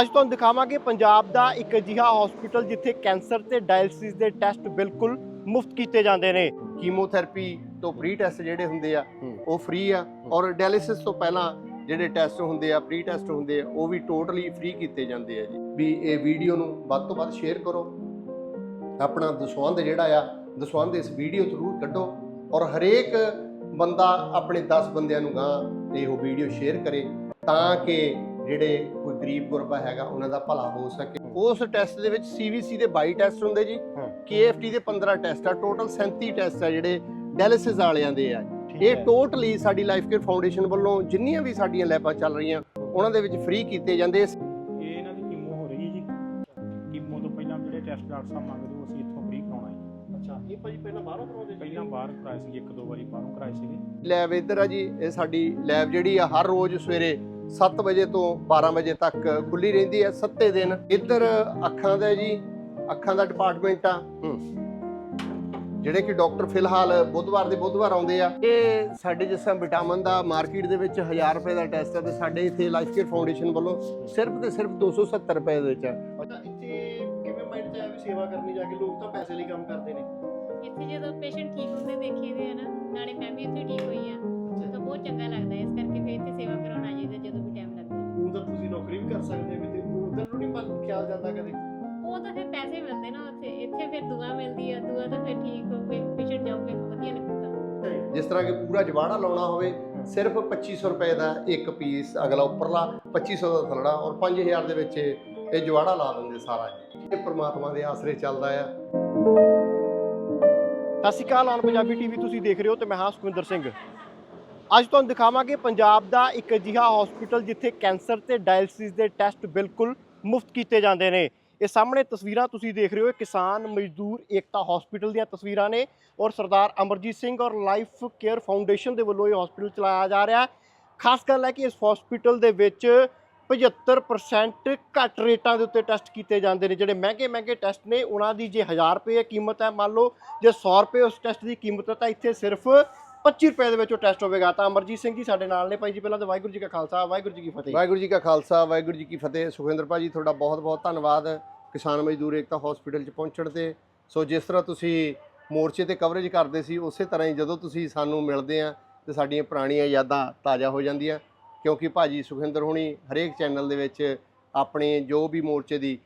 ਅੱਜ ਤੁਹਾਨੂੰ ਦਿਖਾਵਾਂਗੇ ਪੰਜਾਬ ਦਾ ਇੱਕ ਅਜਿਹਾ ਹਸਪੀਟਲ ਜਿੱਥੇ ਕੈਂਸਰ ਤੇ ਡਾਇਲਿਸਿਸ ਦੇ ਟੈਸਟ ਬਿਲਕੁਲ ਮੁਫਤ ਕੀਤੇ ਜਾਂਦੇ ਨੇ। ਕੀਮੋਥੈਰੇਪੀ ਤੋਂ ਪ੍ਰੀ ਟੈਸਟ ਜਿਹੜੇ ਹੁੰਦੇ ਆ। ਉਹ ਫ੍ਰੀ ਆ ਔਰ ਡਾਇਲਿਸਿਸ ਤੋਂ ਪਹਿਲਾਂ ਜਿਹੜੇ ਟੈਸਟ ਹੁੰਦੇ ਆ ਪ੍ਰੀ ਟੈਸਟ ਹੁੰਦੇ ਆ ਉਹ ਵੀ ਟੋਟਲੀ ਫ੍ਰੀ ਕੀਤੇ ਜਾਂਦੇ ਆ ਜੀ। ਵੀ ਇਹ ਵੀਡੀਓ ਨੂੰ ਵੱਧ ਤੋਂ ਵੱਧ ਸ਼ੇਅਰ ਕਰੋ। ਆਪਣਾ ਦਸਵੰਧ ਜਿਹੜਾ ਆ ਦਸਵੰਧ ਇਸ ਵੀਡੀਓ ਜ਼ਰੂਰ ਕੱਢੋ ਔਰ ਹਰੇਕ ਬੰਦਾ ਆਪਣੇ 10 ਬੰਦਿਆਂ ਨੂੰ ਗਾਂ ਇਹ ਵੀਡੀਓ ਸ਼ੇਅਰ ਕਰੇ ਤਾਂ ਕਿ ਜਿਹੜੇ ਕੋਈ ਗਰੀਬ ਗੁਰਬਾ ਹੈਗਾ ਉਹਨਾਂ ਦਾ ਭਲਾ ਹੋ ਸਕੇ। ਉਸ ਟੈਸਟ ਦੇ ਵਿੱਚ ਸੀਵੀਸੀ ਦੇ 22 ਟੈਸਟ ਹੁੰਦੇ ਜੀ। KFT ਦੇ 15 ਟੈਸਟ ਆ ਟੋਟਲ 37 ਟੈਸਟ ਆ ਜਿਹੜੇ ਡਾਇਲਿਸਿਸ ਵਾਲਿਆਂ ਦੇ ਆ। ਇਹ ਟੋਟਲੀ ਸਾਡੀ ਲਾਈਫ ਕੇਅਰ ਫਾਊਂਡੇਸ਼ਨ ਵੱਲੋਂ ਜਿੰਨੀਆਂ ਵੀ ਸਾਡੀਆਂ ਲੈਬਾਂ ਚੱਲ ਰਹੀਆਂ ਉਹਨਾਂ ਦੇ ਵਿੱਚ ਫ੍ਰੀ ਕੀਤੇ ਜਾਂਦੇ ਇਹ ਇਹਨਾਂ ਦੀ ਕੀਮੋ ਹੋ ਰਹੀ ਹੈ ਜੀ। ਕੀਮੋ ਤੋਂ ਪਹਿਲਾਂ ਜਿਹੜੇ ਟੈਸਟ ਡਾਕਟਰ ਸਾਹਿਬ ਮੰਗਦੇ ਉਹ ਅਸੀਂ ਇੱਥੋਂ ਫ੍ਰੀ ਕਰਾਉਣਾ ਹੈ। ਅੱਛਾ ਇਹ ਭਾਜੀ ਪਹਿਲਾਂ ਬਾਹਰੋਂ ਕਰਾਉਂਦੇ ਪਹਿਲਾਂ ਬਾਹਰ ਕਰਾਏ ਸੀ ਇੱਕ ਦੋ ਵਾਰੀ ਬਾਹਰੋਂ ਕਰਾਏ ਸੀਗੇ। ਲੈਬ ਇੱਧਰ ਆ ਜੀ ਇਹ ਸਾਡੀ ਲੈਬ ਜਿਹੜੀ ਆ ਹਰ ਰੋਜ਼ ਸਵੇਰੇ 7 ਵਜੇ ਤੋਂ 12 ਵਜੇ ਤੱਕ ਖੁੱਲੀ ਰਹਿੰਦੀ ਹੈ ਸੱਤੇ ਦਿਨ। ਇੱਧਰ ਅੱਖਾਂ ਦਾ ਜੀ ਅੱਖਾਂ ਦਾ ਡਿਪਾਰਟਮੈਂਟ ਆ। ਜਿਹੜੇ ਕਿ ਡਾਕਟਰ ਫਿਲਹਾਲ ਬੁੱਧਵਾਰ ਦੇ ਬੁੱਧਵਾਰ ਆਉਂਦੇ ਆ। ਇਹ ਸਾਡੇ ਜਿਸ ਤਰ੍ਹਾਂ ਵਿਟਾਮਿਨ ਦਾ ਮਾਰਕੀਟ ਦੇ ਵਿੱਚ 1000 ਰੁਪਏ ਦਾ ਟੈਸਟ ਹੈ ਤੇ ਸਾਡੇ ਇੱਥੇ ਲਾਈਫ ਕੇਅਰ ਫਾਊਂਡੇਸ਼ਨ ਵੱਲੋਂ ਸਿਰਫ ਤੇ ਸਿਰਫ 270 ਰੁਪਏ ਦੇ ਵਿੱਚ ਆ। ਅੱਛਾ ਇੱਥੇ ਕਿਵੇਂ ਮਾਈਂਡ 'ਚ ਆਇਆ ਵੀ ਸੇਵਾ ਕਰਨੀ ਜਾ ਕੇ ਲੋਕ ਤਾਂ ਪੈਸੇ ਲਈ ਕੰਮ ਕਰਦੇ ਨੇ? ਇੱਥੇ ਜਦੋਂ ਪੇਸ਼ੈਂਟ ਠੀਕ ਹੁੰਦੇ ਦੇਖੇ ਦੇ ਆ ਨਾ ਨਾਲੇ ਮੈਂ ਵੀ ਇੱਥੇ ਠੀਕ ਹੋਈ ਆ ਤਾਂ ਬਹੁਤ ਚੰਗਾ ਲੱਗਦਾ ਹੈ। ਇਸ ਕਰਕੇ ਫਿਰ ਦੁਆ ਮਿਲਦੀ ਆ ਦੁਆ ਤਾਂ ਫਿਰ ਠੀਕ ਹੋ ਪੇਸ਼ੈਂਟ ਜਾਊਗੇ, ਵਧੀਆ ਲੱਗੂਗਾ ਜਿਸ ਤਰ੍ਹਾਂ ਕਿ ਪੂਰਾ ਜਵਾੜਾ ਲਾਉਣਾ ਹੋਵੇ, ਸਿਰਫ 2500 ਰੁਪਏ ਦਾ ਇੱਕ ਪੀਸ ਅਗਲਾ ਉੱਪਰਲਾ 2500 ਦਾ ਥੱਲੜਾ ਔਰ 5000 ਦੇ ਵਿੱਚ ਇਹ ਜਵਾੜਾ ਲਾ ਦਿੰਦੇ ਸਾਰਾ ਇਹ ਪ੍ਰਮਾਤਮਾ ਦੇ ਆਸਰੇ ਚੱਲਦਾ ਆ। ਸਤਿ ਸ਼੍ਰੀ ਅਕਾਲ ਔਨ ਪੰਜਾਬੀ ਟੀਵੀ, ਤੁਸੀਂ ਦੇਖ ਰਹੇ ਹੋ ਤੇ ਮੈਂ ਹਾਂ ਸੁਖਵਿੰਦਰ ਸਿੰਘ। ਅੱਜ ਤੁਹਾਨੂੰ ਦਿਖਾਵਾਂਗੇ ਪੰਜਾਬ ਦਾ ਇੱਕ ਅਜਿਹਾ ਹਸਪੀਟਲ ਜਿੱਥੇ ਕੈਂਸਰ ਤੇ ਡਾਇਲਿਸਿਸ ਦੇ ਟੈਸਟ ਬਿਲਕੁਲ ਮੁਫਤ ਕੀਤੇ ਜਾਂਦੇ ਨੇ। ਇਹ ਸਾਹਮਣੇ ਤਸਵੀਰਾਂ ਤੁਸੀਂ ਦੇਖ ਰਹੇ ਹੋ ਕਿਸਾਨ ਮਜ਼ਦੂਰ ਏਕਤਾ ਹਸਪੀਟਲ ਦੀਆਂ ਤਸਵੀਰਾਂ ਨੇ ਔਰ ਸਰਦਾਰ ਅਮਰਜੀਤ ਸਿੰਘ ਔਰ ਲਾਈਫ ਕੇਅਰ ਫਾਊਂਡੇਸ਼ਨ ਦੇ ਵੱਲੋਂ ਇਹ ਹਸਪੀਟਲ ਚਲਾਇਆ ਜਾ ਰਿਹਾ ਖਾਸ ਗੱਲ ਹੈ ਕਿ ਇਸ ਹਸਪੀਟਲ ਦੇ ਵਿੱਚ 75% ਘੱਟ ਰੇਟਾਂ ਦੇ ਉੱਤੇ ਟੈਸਟ ਕੀਤੇ ਜਾਂਦੇ ਨੇ। ਜਿਹੜੇ ਮਹਿੰਗੇ ਮਹਿੰਗੇ ਟੈਸਟ ਨੇ, ਉਹਨਾਂ ਦੀ ਜੇ 1000 ਰੁਪਏ ਕੀਮਤ ਹੈ, ਮੰਨ ਲਓ, ਜੇ 100 ਰੁਪਏ ਉਸ ਟੈਸਟ ਦੀ ਕੀਮਤ ਹੈ, ਤਾਂ ਇੱਥੇ ਸਿਰਫ 25 ਰੁਪਏ ਦੇ ਵਿੱਚ ਉਹ ਟੈਸਟ ਹੋਵੇਗਾ। ਤਾਂ ਅਮਰਜੀਤ ਸਿੰਘ ਜੀ ਸਾਡੇ ਨਾਲ ਨੇ। ਭਾਈ ਜੀ, ਪਹਿਲਾਂ ਤਾਂ ਵਾਹਿਗੁਰੂ ਜੀ ਕਾ ਖਾਲਸਾ, ਵਾਹਿਗੁਰੂ ਜੀ ਕੀ ਫਤਿਹ। ਵਾਹਿਗੁਰੂ ਜੀ ਕਾ ਖਾਲਸਾ, ਵਾਹਿਗੁਰੂ ਜੀ ਕੀ ਫਤਿਹ। ਸੁਖਿੰਦਰ ਭਾਜੀ ਤੁਹਾਡਾ ਬਹੁਤ ਬਹੁਤ ਧੰਨਵਾਦ। ਕਿਸਾਨ ਮਜ਼ਦੂਰ ਏਕਤਾ ਹਸਪੀਟਲ 'ਚ ਪਹੁੰਚਣ ਤੇ। ਸੋ ਜਿਸ ਤਰ੍ਹਾਂ ਤੁਸੀਂ ਮੋਰਚੇ ਤੇ ਕਵਰੇਜ ਕਰਦੇ ਸੀ, ਉਸੇ ਤਰ੍ਹਾਂ ਹੀ ਜਦੋਂ ਤੁਸੀਂ ਸਾਨੂੰ ਮਿਲਦੇ ਆ, ਤੇ ਸਾਡੀਆਂ ਪੁਰਾਣੀਆਂ ਯਾਦਾਂ ਤਾਜ਼ਾ ਹੋ ਜਾਂਦੀਆਂ। ਕਿਉਂਕਿ ਭਾਜੀ ਸੁਖਿੰਦਰ ਹੁਣੀ ਹਰੇਕ ਚੈਨਲ ਦੇ ਵਿੱਚ ਆਪਣੇ ਜੋ ਵੀ ਮੋਰਚੇ ਦੀ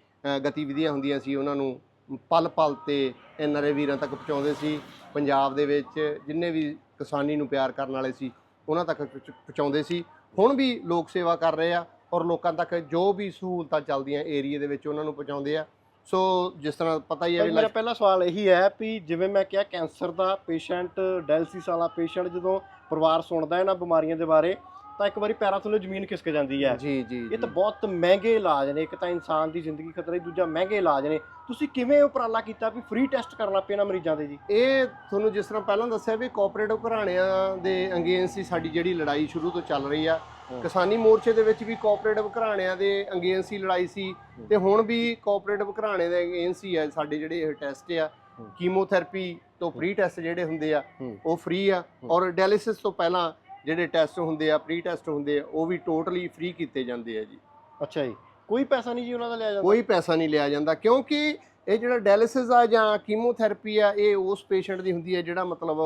ਗਤੀਵਿਧੀਆਂ ਹੁੰਦੀਆਂ ਸੀ, ਉਹਨਾਂ ਨੂੰ ਪਲ ਪਲ ਤੇ ਐਨਆਰਏ ਵੀਰਾਂ ਤੱਕ ਪਹੁੰਚਾਉਂਦੇ ਸੀ। ਪੰਜਾਬ ਦੇ ਵਿੱਚ ਜਿੰਨੇ ਵੀ ਕਿਸਾਨੀ ਨੂੰ ਪਿਆਰ ਕਰਨ ਵਾਲੇ ਸੀ, ਉਹਨਾਂ ਤੱਕ ਪਹੁੰਚ- ਪਹੁੰਚਾਉਂਦੇ ਸੀ। ਹੁਣ ਵੀ ਲੋਕ ਸੇਵਾ ਕਰ ਰਹੇ ਆ। ਔਰ ਲੋਕਾਂ ਤੱਕ ਜੋ ਵੀ ਸਹੂਲਤਾਂ ਚੱਲਦੀਆਂ ਏਰੀਆ ਦੇ ਵਿੱਚ ਉਹਨਾਂ ਨੂੰ ਪਹੁੰਚਾਉਂਦੇ ਆ। ਸੋ ਜਿਸ ਤਰ੍ਹਾਂ ਪਤਾ ਹੀ ਹੈ ਮੇਰਾ ਪਹਿਲਾ ਸਵਾਲ ਇਹੀ ਹੈ ਵੀ ਜਿਵੇਂ ਮੈਂ ਕਿਹਾ ਕੈਂਸਰ ਦਾ ਪੇਸ਼ੈਂਟ ਡਾਇਲਿਸਿਸ ਵਾਲਾ ਪੇਸ਼ੈਂਟ ਜਦੋਂ ਪਰਿਵਾਰ ਸੁਣਦਾ ਹੈ ਨਾ ਬਿਮਾਰੀਆਂ ਦੇ ਬਾਰੇ ਤਾਂ ਇੱਕ ਵਾਰੀ ਪੈਰਾਂ ਥੱਲੇ ਜ਼ਮੀਨ ਖਿਸਕ ਜਾਂਦੀ ਹੈ ਜੀ ਜੀ ਇਹ। ਤਾਂ ਬਹੁਤ ਮਹਿੰਗੇ ਇਲਾਜ ਨੇ ਇੱਕ ਤਾਂ ਇਨਸਾਨ ਦੀ ਜ਼ਿੰਦਗੀ ਖਤਰੇ ਦੂਜਾ ਮਹਿੰਗੇ ਇਲਾਜ ਨੇ ਤੁਸੀਂ ਕਿਵੇਂ ਉਪਰਾਲਾ ਕੀਤਾ ਵੀ ਫ੍ਰੀ ਟੈਸਟ ਕਰਨਾ ਪਿਆ ਨਾ ਮਰੀਜ਼ਾਂ ਦੇ ਜੀ ਇਹ ਤੁਹਾਨੂੰ ਜਿਸ ਤਰ੍ਹਾਂ ਪਹਿਲਾਂ ਦੱਸਿਆ ਵੀ ਕੋਆਪਰੇਟਿਵ ਘਰਾਣਿਆਂ ਦੇ ਅਗੇਂਸਟ ਹੀ ਸਾਡੀ ਜਿਹੜੀ ਲੜਾਈ ਸ਼ੁਰੂ ਤੋਂ ਚੱਲ ਰਹੀ ਆ। ਕਿਸਾਨੀ ਮੋਰਚੇ ਦੇ ਵਿੱਚ ਵੀ ਕੋਆਪਰੇਟਿਵ ਘਰਾਣਿਆਂ ਦੇ ਅਗੇਂਸਟ ਹੀ ਲੜਾਈ ਸੀ ਤੇ ਹੁਣ ਵੀ ਕੋਆਪਰੇਟਿਵ ਘਰਾਣੇ ਦੇ ਅਗੇਂਸਟ ਹੀ ਆ ਸਾਡੇ ਜਿਹੜੇ ਇਹ ਟੈਸਟ ਆ। ਕੀਮੋਥੈਰੇਪੀ ਤੋਂ ਪ੍ਰੀ ਟੈਸਟ ਜਿਹੜੇ ਹੁੰਦੇ ਆ। ਉਹ ਫ੍ਰੀ ਆ। ਔਰ ਡਾਇਲਿਸਿਸ ਤੋਂ ਪਹਿਲਾਂ ਜਿਹੜੇ ਟੈਸਟ ਹੁੰਦੇ ਆ ਪ੍ਰੀ ਟੈਸਟ ਹੁੰਦੇ ਆ ਉਹ ਵੀ ਟੋਟਲੀ ਫ੍ਰੀ ਕੀਤੇ ਜਾਂਦੇ ਆ ਜੀ। ਅੱਛਾ ਜੀ। ਕੋਈ ਪੈਸਾ ਨਹੀਂ ਜੀ ਉਹਨਾਂ ਦਾ ਲਿਆ ਜਾਂਦਾ? ਕੋਈ ਪੈਸਾ ਨਹੀਂ ਲਿਆ ਜਾਂਦਾ ਕਿਉਂਕਿ ਇਹ ਜਿਹੜਾ ਡਾਇਲਿਸਿਸ ਆ ਜਾਂ ਕੀਮੋਥੈਰੇਪੀ ਆ ਇਹ ਉਸ ਪੇਸ਼ੈਂਟ ਦੀ ਹੁੰਦੀ ਹੈ ਜਿਹੜਾ ਮਤਲਬ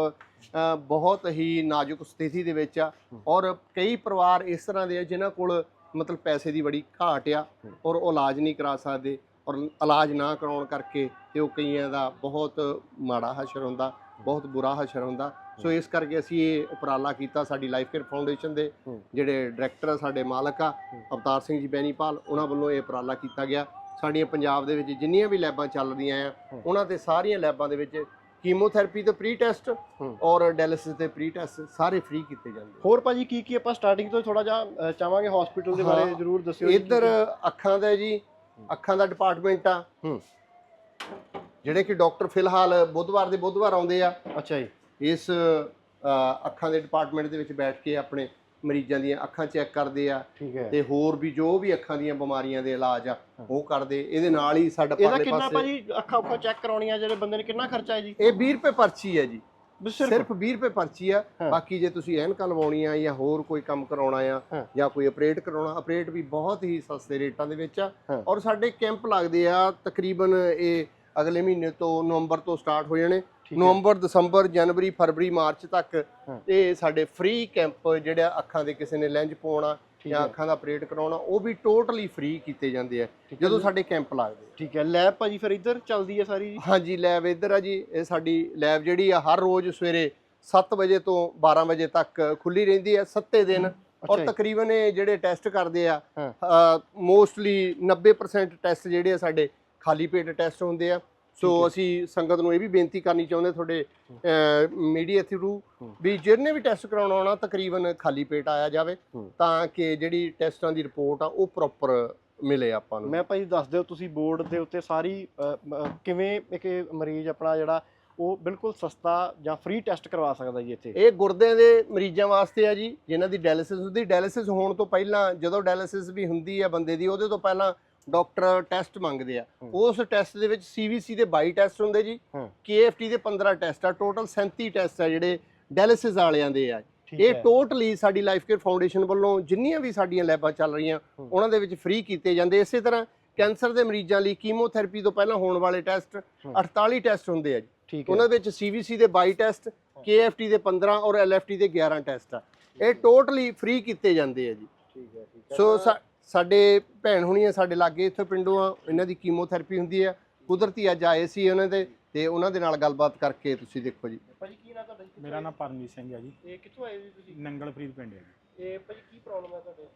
ਬਹੁਤ ਹੀ ਨਾਜ਼ੁਕ ਸਥਿਤੀ ਦੇ ਵਿੱਚ ਆ। ਔਰ ਕਈ ਪਰਿਵਾਰ ਇਸ ਤਰ੍ਹਾਂ ਦੇ ਆ ਜਿਨ੍ਹਾਂ ਕੋਲ ਮਤਲਬ ਪੈਸੇ ਦੀ ਬੜੀ ਘਾਟ ਆ ਔਰ ਉਹ ਇਲਾਜ ਨਹੀਂ ਕਰਾ ਸਕਦੇ ਔਰ ਇਲਾਜ ਨਾ ਕਰਾਉਣ ਕਰਕੇ ਤੇ ਉਹ ਕਈਆਂ ਦਾ ਬਹੁਤ ਮਾੜਾ ਹਸ਼ਰ ਹੁੰਦਾ। ਬਹੁਤ ਬੁਰਾ ਹਸ਼ਰ ਹੁੰਦਾ ਸੋ ਇਸ ਕਰਕੇ ਅਸੀਂ ਇਹ ਉਪਰਾਲਾ ਕੀਤਾ ਸਾਡੀ ਲਾਈਫ ਕੇਅਰ ਫਾਊਂਡੇਸ਼ਨ ਦੇ। ਜਿਹੜੇ ਡਾਇਰੈਕਟਰ ਆ ਸਾਡੇ ਮਾਲਕ ਆ ਅਵਤਾਰ ਸਿੰਘ ਜੀ ਬੈਨੀਪਾਲ ਉਹਨਾਂ ਵੱਲੋਂ ਇਹ ਉਪਰਾਲਾ ਕੀਤਾ ਗਿਆ ਸਾਡੀਆਂ ਪੰਜਾਬ ਦੇ ਵਿੱਚ ਜਿੰਨੀਆਂ ਵੀ ਲੈਬਾਂ ਚੱਲ ਰਹੀਆਂ ਆ। ਉਹਨਾਂ ਤੇ ਸਾਰੀਆਂ ਲੈਬਾਂ ਦੇ ਵਿੱਚ ਕੀਮੋਥੈਰੇਪੀ ਤੇ ਪ੍ਰੀ ਟੈਸਟ। ਔਰ ਡਾਇਲਿਸਿਸ ਤੇ ਪ੍ਰੀ ਟੈਸਟ ਸਾਰੇ ਫ੍ਰੀ ਕੀਤੇ ਜਾਂਦੇ ਹੋਰ ਭਾਜੀ ਕੀ ਕੀ ਆਪਾਂ ਸਟਾਰਟਿੰਗ ਤੋਂ ਥੋੜਾ ਜਿਹਾ ਚਾਹਾਂਗੇ ਹਸਪੀਟਲ ਦੇ ਬਾਰੇ। ਜ਼ਰੂਰ ਦੱਸਿਓ। ਇੱਧਰ ਅੱਖਾਂ ਦਾ ਜੀ ਅੱਖਾਂ ਦਾ ਡਿਪਾਰਟਮੈਂਟ ਆ। ਜਿਹੜੇ ਕਿ ਡਾਕਟਰ ਫਿਲਹਾਲ ਬੁੱਧਵਾਰ ਦੇ ਬੁੱਧਵਾਰ ਆਉਂਦੇ ਆ। ਅੱਛਾ ਜੀ। ਇਸ ਅੱਖਾਂ ਦੇ ਡਿਪਾਰਟਮੈਂਟ ਦੇ ਵਿੱਚ ਬੈਠ ਕੇ ਆਪਣੇ ਮਰੀਜ਼ਾਂ ਦੀਆਂ ਅੱਖਾਂ ਚੈੱਕ ਕਰਦੇ ਆ। ਠੀਕ ਹੈ। ਤੇ ਹੋਰ ਵੀ ਜੋ ਵੀ ਅੱਖਾਂ ਦੀਆਂ ਬਿਮਾਰੀਆਂ ਦੇ ਇਲਾਜ ਆ ਉਹ ਕਰਦੇ। ਇਹਦੇ ਨਾਲ ਹੀ ਸਾਡਾ ਇਹਦਾ ਪਰਲੇ ਕਿੰਨਾ ਪਾਸੇ ਭਾਜੀ ਅੱਖਾਂ ਉੱਖਾਂ ਚੈੱਕ ਕਰਾਉਣੀਆਂ ਜਿਹੜੇ ਬੰਦੇ ਨੇ ਕਿੰਨਾ ਖਰਚਾ ਹੈ ਜੀ? ਇਹ 20 ਰੁਪਏ ਪਰਚੀ ਹੈ ਜੀ। ਸਿਰਫ? ਸਿਰਫ 20 ਰੁਪਏ ਪਰਚੀ ਆ। ਬਾਕੀ ਜੇ ਤੁਸੀਂ ਐਨਕਾਂ ਲਵਾਉਣੀਆਂ ਜਾਂ ਹੋਰ ਕੋਈ ਕੰਮ ਕਰਾਉਣਾ ਆ। ਜਾਂ ਕੋਈ ਅਪਰੇਟ ਕਰਾਉਣਾ ਅਪਰੇਟ ਵੀ ਬਹੁਤ ਹੀ ਸਸਤੇ ਰੇਟਾਂ ਦੇ ਵਿੱਚ ਆ। ਔਰ ਸਾਡੇ ਕੈਂਪ ਲੱਗਦੇ ਆ ਤਕਰੀਬਨ ਇਹ ਅਗਲੇ ਮਹੀਨੇ ਤੋਂ ਨਵੰਬਰ ਤੋਂ ਸਟਾਰਟ ਹੋ ਜਾਣੇ। ਨਵੰਬਰ ਦਸੰਬਰ ਜਨਵਰੀ ਫਰਵਰੀ ਮਾਰਚ ਤੱਕ। ਇਹ ਸਾਡੇ ਫ੍ਰੀ ਕੈਂਪ ਜਿਹੜਾ ਅੱਖਾਂ ਦੇ ਕਿਸੇ ਨੇ ਲੈਂਜ ਪਾਉਣਾ ਜਾਂ। ਅੱਖਾਂ ਦਾ ਆਪਰੇਟ ਕਰਾਉਣਾ ਉਹ ਵੀ ਟੋਟਲੀ ਫ੍ਰੀ ਕੀਤੇ ਜਾਂਦੇ ਆ। ਜਦੋਂ ਸਾਡੇ ਕੈਂਪ ਲੱਗਦੇ ਠੀਕ ਹੈ ਲੈਬ ਭਾਜੀ ਫਿਰ ਇੱਧਰ ਚੱਲਦੀ ਹੈ ਸਾਰੀ ਜੀ ਹਾਂਜੀ ਲੈਬ ਇੱਧਰ ਆ ਜੀ ਇਹ ਸਾਡੀ ਲੈਬ ਜਿਹੜੀ ਆ ਹਰ ਰੋਜ਼ ਸਵੇਰੇ 7 ਵਜੇ ਤੋਂ 12 ਵਜੇ ਤੱਕ ਖੁੱਲੀ ਰਹਿੰਦੀ ਹੈ ਸੱਤੇ ਦਿਨ ਔਰ। ਤਕਰੀਬਨ ਇਹ ਜਿਹੜੇ ਟੈਸਟ ਕਰਦੇ ਆ। ਮੋਸਟਲੀ 90% ਟੈਸਟ ਜਿਹੜੇ ਆ ਸਾਡੇ ਖਾਲੀ ਪੇਟ ਟੈਸਟ ਹੁੰਦੇ ਆ ਹੈ। ਸੋ ਅਸੀਂ ਸੰਗਤ ਨੂੰ ਇਹ ਵੀ ਬੇਨਤੀ ਕਰਨੀ ਚਾਹੁੰਦੇ ਤੁਹਾਡੇ ਮੀਡੀਆ ਥਰੂ ਹੂੰ। ਵੀ ਜਿਹਨੇ ਵੀ ਟੈਸਟ ਕਰਾਉਣਾ ਹੋਣਾ ਤਕਰੀਬਨ ਖਾਲੀ ਪੇਟ ਆਇਆ ਜਾਵੇ ਹੂੰ। ਤਾਂ ਕਿ ਜਿਹੜੀ ਟੈਸਟਾਂ ਦੀ ਰਿਪੋਰਟ ਆ ਉਹ ਪ੍ਰੋਪਰ ਮਿਲੇ ਆਪਾਂ ਨੂੰ ਮੈਂ ਭਾਜੀ ਦੱਸ ਦਿਓ ਤੁਸੀਂ ਬੋਰਡ ਦੇ ਉੱਤੇ ਸਾਰੀ ਕਿਵੇਂ ਇੱਕ ਮਰੀਜ਼ ਆਪਣਾ ਜਿਹੜਾ ਉਹ ਬਿਲਕੁਲ ਸਸਤਾ ਜਾਂ ਫ੍ਰੀ ਟੈਸਟ ਕਰਵਾ ਸਕਦਾ ਜੀ ਇੱਥੇ ਇਹ ਗੁਰਦਿਆਂ ਦੇ ਮਰੀਜ਼ਾਂ ਵਾਸਤੇ ਆ ਜੀ ਜਿਨ੍ਹਾਂ ਦੀ ਡਾਇਲਿਸਿਸ ਹੁੰਦੀ ਡਾਇਲਿਸਿਸ ਹੋਣ ਤੋਂ ਪਹਿਲਾਂ ਜਦੋਂ ਡਾਇਲਿਸਿਸ ਵੀ ਹੁੰਦੀ ਆ ਬੰਦੇ ਦੀ ਉਹਦੇ ਤੋਂ ਪਹਿਲਾਂ ਡਾਕਟਰ ਟੈਸਟ ਮੰਗਦੇ ਆ। ਉਸ ਟੈਸਟ ਦੇ ਵਿੱਚ ਸੀਵੀਸੀ ਦੇ 22 ਟੈਸਟ ਹੁੰਦੇ ਜੀ। ਕੇਐਫਟੀ ਦੇ 15 ਟੈਸਟ ਆ। ਟੋਟਲ 37 ਟੈਸਟ ਆ ਜਿਹੜੇ ਡਾਇਲਿਸਿਸ ਵਾਲਿਆਂ ਦੇ ਆ। ਇਹ ਟੋਟਲੀ ਸਾਡੀ ਲਾਈਫ ਕੇਅਰ ਫਾਊਂਡੇਸ਼ਨ ਵੱਲੋਂ ਜਿੰਨੀਆਂ ਵੀ ਸਾਡੀਆਂ ਲੈਬਾਂ ਚੱਲ ਰਹੀਆਂ। ਉਹਨਾਂ ਦੇ ਵਿੱਚ ਫ੍ਰੀ ਕੀਤੇ ਜਾਂਦੇ। ਇਸੇ ਤਰ੍ਹਾਂ ਕੈਂਸਰ ਦੇ ਮਰੀਜ਼ਾਂ ਲਈ ਕੀਮੋਥੈਰੇਪੀ ਤੋਂ ਪਹਿਲਾਂ ਹੋਣ ਵਾਲੇ ਟੈਸਟ ਹੂੰ। 48 ਟੈਸਟ ਹੁੰਦੇ ਆ ਜੀ। ਉਹਨਾਂ ਵਿੱਚ ਸੀਵੀਸੀ ਦੇ 22 ਟੈਸਟ ਕੇਐਫਟੀ ਦੇ 15 ਔਰ ਐਲਐਫਟੀ ਦੇ 11 ਟੈਸਟ ਆ। ਇਹ ਟੋਟਲੀ ਫ੍ਰੀ ਕੀਤੇ ਜਾਂਦੇ ਆ ਜੀ। ਠੀਕ ਹੈ ਠੀਕ ਹੈ। ਸੋ ਸਾ- ਸਾਡੇ ਭੈਣ ਹੁਣੀਆਂ ਸਾਡੇ ਲਾਗੇ ਇੱਥੇ ਪਿੰਡੋਂ ਆ ਇਹਨਾਂ ਦੀ ਕੀਮੋਥੈਰੇਪੀ ਹੁੰਦੀ ਆ ਕੁਦਰਤੀ ਅੱਜ ਆਏ ਸੀ ਉਹਨਾਂ ਦੇ ਤੇ ਉਹਨਾਂ ਦੇ ਨਾਲ ਗੱਲਬਾਤ ਕਰਕੇ ਤੁਸੀਂ ਦੇਖੋ ਜੀ। ਭਾਜੀ ਕੀ ਨਾਮ ਤੁਹਾਡਾ ਜੀ? ਮੇਰਾ ਨਾਮ ਪਰਮਜੀਤ ਸਿੰਘ ਹੈ ਜੀ। ਇਹ ਕਿੱਥੋਂ ਆਏ ਜੀ ਤੁਸੀਂ? ਨੰਗਲ ਫਰੀਦ ਪਿੰਡ ਹੈ ਜੀ। ਇਹ ਭਾਜੀ ਕੀ ਪ੍ਰੋਬਲਮ ਹੈ ਤੁਹਾਡੇ?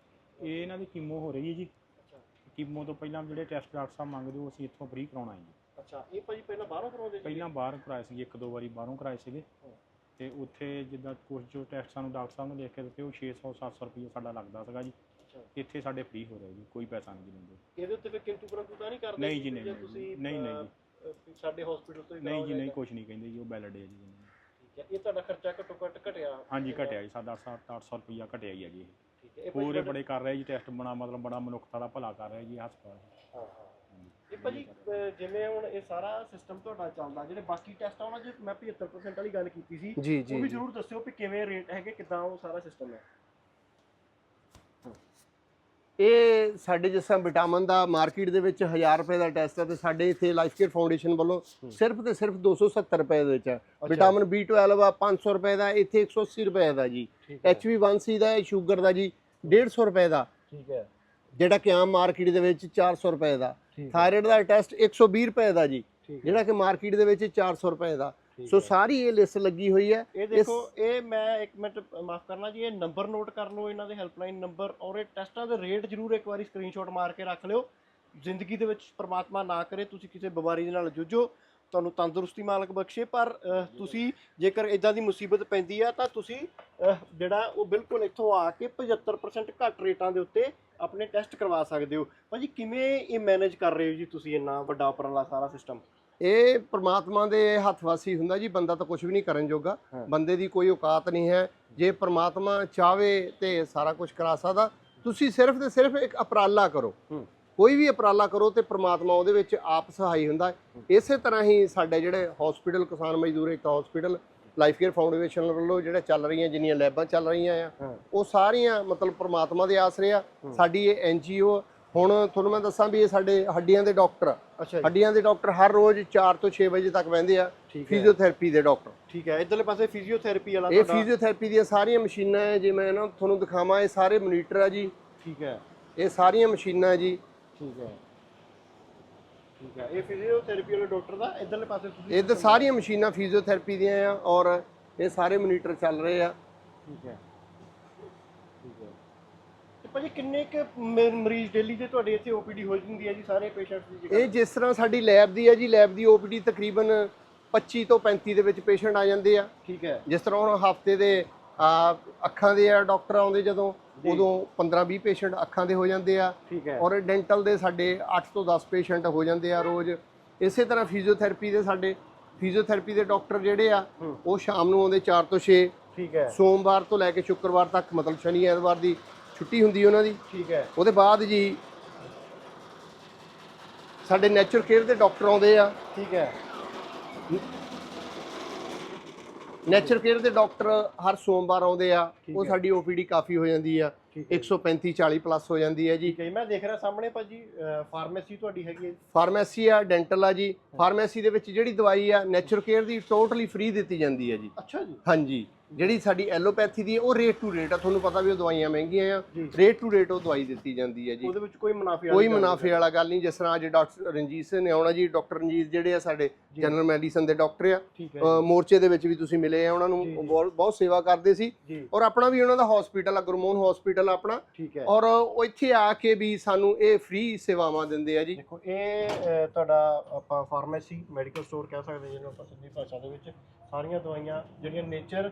ਇਹ ਇਹਨਾਂ ਦੀ ਕੀਮੋ ਹੋ ਰਹੀ ਹੈ ਜੀ। ਅੱਛਾ। ਕੀਮੋ ਤੋਂ ਪਹਿਲਾਂ ਜਿਹੜੇ ਟੈਸਟ ਡਾਕਟਰ ਸਾਹਿਬ ਮੰਗਦੇ ਉਹ ਅਸੀਂ ਇੱਥੋਂ ਫ੍ਰੀ ਕਰਾਉਣਾ ਹੈ ਜੀ। ਅੱਛਾ ਇਹ ਭਾਜੀ ਪਹਿਲਾਂ ਬਾਹਰੋਂ ਕਰਾਉਂਦੇ ਸੀ ਪਹਿਲਾਂ ਬਾਹਰ ਕਰਾਏ ਸੀ ਇੱਕ ਦੋ ਵਾਰੀ ਬਾਹਰੋਂ ਕਰਾਏ ਸੀਗੇ। ਤੇ ਉੱਥੇ ਜਿੱਦਾਂ ਕੁਝ ਜੋ ਟੈਸਟ ਸਾਨੂੰ ਡਾਕਟਰ ਸਾਹਿਬ ਨੇ ਲਿਖ ਕੇ ਦਿੱਤੇ ਉਹ 600 700 ਰੁਪਏ ਸਾਡਾ ਲੱਗਦਾ ਸੀਗਾ ਜੀ। ਇੱਥੇ ਸਾਡੇ ਫ੍ਰੀ ਹੋ ਰਿਹਾ ਜੀ ਕੋਈ ਪੈਸਾ ਨਹੀਂ ਜੀ ਲੈਂਦੇ ਇਹਦੇ ਉੱਤੇ ਫਿਰ ਕਿੰਤੂ ਪਰੰਤੂ ਤਾਂ ਨਹੀਂ ਕਰਦੇ ਨਹੀਂ ਜੀ, ਨਹੀਂ, ਜੇ ਨਹੀਂ, ਤੁਸੀਂ ਨਹੀਂ, ਨਹੀਂ ਅਹ, ਸਾਡੇ ਹਸਪੀਟਲ ਤੋਂ ਹੀ ਨਹੀਂ ਜੀ ਨਹੀਂ ਕੁਝ ਨਹੀਂ ਕਹਿੰਦੇ ਜੀ ਉਹ ਵੈਲਿਡ ਹੈ ਜੀ। ਠੀਕ ਹੈ ਇਹ ਤੁਹਾਡਾ ਖਰਚਾ ਘੱਟੋ ਘੱਟ ਘਟਿਆ ਹਾਂਜੀ ਘਟਿਆ ਜੀ ਸਾਡਾ 800 800 ਰੁਪਇਆ ਘਟਿਆ ਹੀ ਹੈ ਜੀ। ਇਹ। ਠੀਕ ਹੈ ਇਹ ਭਾਜੀ ਪੂਰੇ ਤੁਹਾਡੇ- ਬੜੇ ਕਰ ਰਹੇ ਜੀ ਟੈਸਟ ਬਣਾ ਮਤਲਬ ਬੜਾ ਮਨੁੱਖਤਾ ਦਾ ਭਲਾ ਕਰ ਰਿਹਾ ਜੀ ਹਸਪਤਾਲ। ਹਾਂ ਹਾਂ। ਇਹ ਭਾਜੀ ਅਹ, ਜਿਵੇਂ ਹੁਣ ਇਹ ਸਾਰਾ ਸਿਸਟਮ ਤੁਹਾਡਾ ਚੱਲਦਾ ਜਿਹੜੇ ਬਾਕੀ ਟੈਸਟ ਆ ਉਹਨਾਂ 'ਚ ਮੈਂ 75% ਵਾਲੀ ਗੱਲ ਕੀਤੀ ਸੀ। ਜੀ ਉਹ ਵੀ ਜ਼ਰੂਰ ਦੱਸਿਓ ਕਿ ਕਿਵੇਂ ਰੇਟ ਹੈਗੇ ਕਿਦਾਂ ਉਹ ਸਾਰਾ ਸਿਸਟਮ ਹੈ। ਇਹ ਸਾਡੇ ਜਿਸ ਤਰ੍ਹਾਂ ਵਿਟਾਮਿਨ ਦਾ ਮਾਰਕੀਟ ਦੇ ਵਿੱਚ 1000 ਰੁਪਏ ਦਾ ਟੈਸਟ ਹੈ ਤੇ ਸਾਡੇ ਇੱਥੇ ਲਾਈਫ ਕੇਅਰ ਫਾਊਂਡੇਸ਼ਨ ਵੱਲੋਂ ਸਿਰਫ ਤੇ ਸਿਰਫ 270 ਰੁਪਏ ਦੇ ਵਿੱਚ ਹੈ। ਵਿਟਾਮਿਨ B12 ਆ 500 ਰੁਪਏ ਦਾ ਇੱਥੇ 180 ਰੁਪਏ ਦਾ ਜੀ। ਠੀਕ ਹੈ। HB1C ਦਾ ਸ਼ੂਗਰ ਦਾ ਜੀ 150 ਰੁਪਏ ਦਾ। ਠੀਕ ਹੈ। ਜਿਹੜਾ ਕਿ ਆਮ ਮਾਰਕੀਟ ਦੇ ਵਿੱਚ 400 ਰੁਪਏ ਦਾ। ਥਾਇਰਾਇਡ ਦਾ ਟੈਸਟ 120 ਰੁਪਏ ਦਾ ਜੀ। ਜਿਹੜਾ ਕਿ ਮਾਰਕੀਟ ਦੇ ਵਿੱਚ 400 ਰੁਪਏ ਦਾ। ਸੋ। ਸਾਰੀ ਇਹ ਲਿਸਟ ਲੱਗੀ ਹੋਈ ਹੈ। ਇਹ ਦੇਖੋ ਇਹ ਮੈਂ ਇੱਕ ਮਿੰਟ ਮਾਫ ਕਰਨਾ ਜੀ ਇਹ ਨੰਬਰ ਨੋਟ ਕਰ ਲਓ ਇਹਨਾਂ ਦੇ ਹੈਲਪਲਾਈਨ ਨੰਬਰ ਔਰ ਇਹ ਟੈਸਟਾਂ ਦੇ ਰੇਟ ਜ਼ਰੂਰ ਇੱਕ ਵਾਰੀ ਸਕਰੀਨਸ਼ਾਟ ਮਾਰ ਕੇ ਰੱਖ ਲਿਓ। ਜ਼ਿੰਦਗੀ ਦੇ ਵਿੱਚ ਪ੍ਰਮਾਤਮਾ ਨਾ ਕਰੇ ਤੁਸੀਂ ਕਿਸੇ ਬਿਮਾਰੀ ਦੇ ਨਾਲ ਜੂਝੋ ਤੁਹਾਨੂੰ ਤੰਦਰੁਸਤੀ ਮਾਲਕ ਬਖਸ਼ੇ ਪਰ ਤੁਸੀਂ ਜੇਕਰ ਇਦਾਂ ਦੀ ਮੁਸੀਬਤ ਪੈਂਦੀ ਆ ਤਾਂ ਤੁਸੀਂ ਜਿਹੜਾ ਉਹ ਬਿਲਕੁਲ ਇੱਥੋਂ ਆ ਕੇ 75% ਘੱਟ ਰੇਟਾਂ ਦੇ ਉੱਤੇ ਆਪਣੇ ਟੈਸਟ ਕਰਵਾ ਸਕਦੇ ਹੋ। ਭਾਜੀ ਕਿਵੇਂ ਇਹ ਮੈਨੇਜ ਕਰ ਰਹੇ ਹੋ ਜੀ ਤੁਸੀਂ ਇੰਨਾ ਵੱਡਾ ਉਪਰਾਲਾ ਸਾਰਾ ਸਿਸਟਮ ਇਹ ਪ੍ਰਮਾਤਮਾ ਦੇ ਹੱਥ ਵਾਸੀ ਹੁੰਦਾ ਜੀ ਬੰਦਾ ਤਾਂ ਕੁਝ ਵੀ ਨਹੀਂ ਕਰਨ ਜੋਗਾ। ਬੰਦੇ ਦੀ ਕੋਈ ਔਕਾਤ ਨਹੀਂ ਹੈ। ਜੇ ਪ੍ਰਮਾਤਮਾ ਚਾਵੇ ਤੇ ਸਾਰਾ ਕੁਝ ਕਰਾ ਸਕਦਾ। ਤੁਸੀਂ ਸਿਰਫ ਤੇ ਸਿਰਫ ਇੱਕ ਉਪਰਾਲਾ ਕਰੋ। ਕੋਈ ਵੀ ਉਪਰਾਲਾ ਕਰੋ ਤੇ ਪ੍ਰਮਾਤਮਾ ਉਹਦੇ ਵਿੱਚ ਆਪ ਸਹਾਈ ਹੁੰਦਾ ਇਸੇ ਤਰ੍ਹਾਂ ਹੀ ਸਾਡੇ ਜਿਹੜੇ ਹਸਪੀਟਲ ਕਿਸਾਨ ਮਜ਼ਦੂਰ ਇੱਕ ਹਸਪੀਟਲ ਲਾਈਫ ਕੇਅਰ ਫਾਊਂਡੇਸ਼ਨ ਵੱਲੋਂ ਜਿਹੜੇ ਚੱਲ ਰਹੀਆਂ ਜਿੰਨੀਆਂ ਲੈਬਾਂ ਚੱਲ ਰਹੀਆਂ ਆ। ਉਹ ਸਾਰੀਆਂ ਮਤਲਬ ਪ੍ਰਮਾਤਮਾ ਦੇ ਆਸਰੇ ਆ। ਸਾਡੀ ਇਹ ਐਨਜੀਓ ਹੁਣ ਤੁਹਾਨੂੰ ਮੈਂ ਦੱਸਾਂ ਵੀ ਇਹ ਸਾਡੇ ਹੱਡੀਆਂ ਦੇ ਡਾਕਟਰ ਅੱਛਾ ਹੱਡੀਆਂ ਦੇ ਡਾਕਟਰ ਹਰ ਰੋਜ਼ 4 ਤੋਂ 6 ਵਜੇ ਤੱਕ ਬਹਿੰਦੇ ਆ। ਫਿਜ਼ੀਓਥੈਰੇਪੀ ਦੇ ਡਾਕਟਰ। ਠੀਕ ਹੈ। ਇਧਰਲੇ ਪਾਸੇ ਫਿਜ਼ੀਓਥੈਰੇਪੀ ਵਾਲਾ ਇਹ ਫਿਜ਼ੀਓਥੈਰੇਪੀ ਦੀਆਂ ਸਾਰੀਆਂ ਮਸ਼ੀਨਾਂ ਹੈ। ਜੇ ਮੈਂ ਨਾ ਤੁਹਾਨੂੰ ਦਿਖਾਵਾਂ ਇਹ ਸਾਰੇ ਮੋਨੀਟਰ ਆ ਜੀ। ਠੀਕ ਹੈ। ਇਹ ਸਾਰੀਆਂ ਮਸ਼ੀਨਾਂ ਹੈ ਜੀ। ਠੀਕ ਹੈ। ਠੀਕ ਹੈ। ਇਹ ਫਿਜ਼ੀਓਥੈਰੇਪੀ ਵਾਲੇ ਡਾਕਟਰ ਦਾ ਇਧਰਲੇ ਪਾਸੇ ਤੁਸੀਂ ਇੱਧਰ ਸਾਰੀਆਂ ਮਸ਼ੀਨਾਂ ਫਿਜ਼ੀਓਥੈਰੇਪੀ ਦੀਆਂ ਆ ਔਰ ਇਹ ਸਾਰੇ ਮੋਨੀਟਰ ਚੱਲ ਰਹੇ ਆ। ਠੀਕ ਹੈ। ਭਾਜੀ ਕਿੰਨੇ ਕੁ ਮਰੀਜ਼ ਡੇਲੀ ਦੇ ਤੁਹਾਡੇ ਇੱਥੇ ਓਪੀਡੀ ਹੋ ਜਾਂਦੀ ਹੈ ਜੀ ਸਾਰੇ ਪੇਸ਼ੈਂਟਸ ਦੀ ਇਹ ਜਿਸ ਤਰ੍ਹਾਂ ਸਾਡੀ ਲੈਬ ਦੀ ਹੈ ਜੀ ਲੈਬ ਦੀ ਓਪੀਡੀ ਤਕਰੀਬਨ 25 ਤੋਂ 35 ਦੇ ਵਿੱਚ ਪੇਸ਼ੈਂਟ ਆ ਜਾਂਦੇ ਆ। ਠੀਕ ਹੈ। ਜਿਸ ਤਰ੍ਹਾਂ ਹੁਣ ਹਫ਼ਤੇ ਦੇ ਆ, ਅੱਖਾਂ ਦੇ ਆ ਡਾਕਟਰ ਆਉਂਦੇ ਜਦੋਂ ਉਦੋਂ 15-20 ਪੇਸ਼ੈਂਟ ਅੱਖਾਂ ਦੇ ਹੋ ਜਾਂਦੇ ਆ। ਠੀਕ ਹੈ। ਔਰ ਡੈਂਟਲ ਦੇ ਸਾਡੇ 8 ਤੋਂ 10 ਪੇਸ਼ੈਂਟ ਹੋ ਜਾਂਦੇ ਆ ਰੋਜ਼। ਇਸੇ ਤਰ੍ਹਾਂ ਫਿਜ਼ੀਓਥੈਰੇਪੀ ਦੇ ਸਾਡੇ ਫਿਜ਼ੀਓਥੈਰੇਪੀ ਦੇ ਡਾਕਟਰ ਜਿਹੜੇ ਆ। ਉਹ ਸ਼ਾਮ ਨੂੰ ਆਉਂਦੇ 4 ਤੋਂ 6 ਠੀਕ ਹੈ। ਸੋਮਵਾਰ ਤੋਂ ਲੈ ਕੇ ਸ਼ੁੱਕਰਵਾਰ ਤੱਕ ਮਤਲਬ ਸ਼ਨੀ ਐਤਵਾਰ ਦੀ ਛੁੱਟੀ ਹੁੰਦੀ ਉਹਨਾਂ ਦੀ। ਠੀਕ ਹੈ। ਉਹਦੇ ਬਾਅਦ ਜੀ ਸਾਡੇ ਨੇਚਰ ਕੇਅਰ ਦੇ ਡਾਕਟਰ ਆਉਂਦੇ ਆ। ਠੀਕ ਹੈ। ਨੇਚਰ ਕੇਅਰ ਦੇ ਡਾਕਟਰ ਹਰ ਸੋਮਵਾਰ ਆਉਂਦੇ ਆ। ਉਹ। ਸਾਡੀ ਓਪੀਡੀ ਕਾਫੀ ਹੋ ਜਾਂਦੀ ਆ। ਠੀਕ ਹੈ। 135 40 ਪਲੱਸ ਹੋ ਜਾਂਦੀ ਹੈ ਜੀ। ਠੀਕ ਹੈ ਜੀ, ਮੈਂ ਦੇਖ ਰਿਹਾ ਸਾਹਮਣੇ ਭਾਜੀ ਫਾਰਮੇਸੀ ਤੁਹਾਡੀ ਹੈਗੀ ਹੈ ਜੀ। ਫਾਰਮੇਸੀ ਆ ਡੈਂਟਲ ਆ ਜੀ। ਫਾਰਮੇਸੀ ਦੇ ਵਿੱਚ ਜਿਹੜੀ ਦਵਾਈ ਆ ਨੇਚਰ ਕੇਅਰ ਦੀ ਟੋਟਲੀ ਫ੍ਰੀ ਦਿੱਤੀ ਜਾਂਦੀ ਹੈ ਜੀ। ਅੱਛਾ ਜੀ। ਹਾਂਜੀ। ਜਿਹੜੀ ਸਾਡੀ ਐਲੋਪੈਥੀ ਦੀ ਹੈ, ਉਹ ਰੇਟ ਟੂ ਰੇਟ ਆ। ਤੁਹਾਨੂੰ ਪਤਾ ਵੀ ਉਹ ਦਵਾਈਆਂ ਮਹਿੰਗੀਆਂ ਆ। ਰੇਟ ਟੂ ਰੇਟ ਉਹ ਦਵਾਈ ਦਿੱਤੀ ਜਾਂਦੀ ਹੈ ਜੀ। ਉਹਦੇ ਵਿੱਚ ਕੋਈ ਮੁਨਾਫੇ ਵਾਲੀ ਕੋਈ ਗੱਲ ਮੁਨਾਫੇ ਵਾਲਾ ਗੱਲ ਨਹੀਂ। ਜਿਸ ਤਰ੍ਹਾਂ ਅੱਜ ਡਾਕਟਰ ਰਣਜੀਤ ਸਿੰਘ ਨੇ ਆਉਣਾ ਜੀ ਡਾਕਟਰ ਰਣਜੀਤ ਜਿਹੜੇ ਆ ਸਾਡੇ। ਜਨਰਲ ਮੈਡੀਸਨ ਦੇ ਡਾਕਟਰ ਆ। ਠੀਕ ਹੈ ਅ, ਮੋਰਚੇ ਦੇ ਵਿੱਚ ਵੀ ਤੁਸੀਂ ਮਿਲੇ ਆ ਉਹਨਾਂ ਨੂੰ ਜੀ, ਬਹੁਤ ਬਹੁਤ ਸੇਵਾ ਕਰਦੇ ਸੀ। ਜੀ। ਔਰ ਆਪਣਾ ਵੀ ਉਹਨਾਂ ਦਾ ਹਸਪੀਟਲ ਆ ਗੁਰਮੋਹਨ ਹਸਪੀਟਲ ਆਪਣਾ। ਠੀਕ ਹੈ। ਔਰ ਉਹ ਇੱਥੇ ਆ ਕੇ ਵੀ ਸਾਨੂੰ ਇਹ ਫ੍ਰੀ ਸੇਵਾਵਾਂ ਦਿੰਦੇ ਆ ਜੀ। ਦੇਖੋ ਇਹ ਤੁਹਾਡਾ ਆਪਾਂ ਫਾਰਮੇਸੀ ਮੈਡੀਕਲ ਸਟੋਰ ਕਹਿ ਸਕਦੇ ਜਿਹਨੂੰ ਆਪਾਂ ਸਿੱਧੀ ਭਾਸ਼ਾ ਦੇ ਵਿੱਚ ਸਾਰੀਆਂ ਦਵਾਈਆਂ ਜਿਹੜੀਆਂ ਨੇਚਰ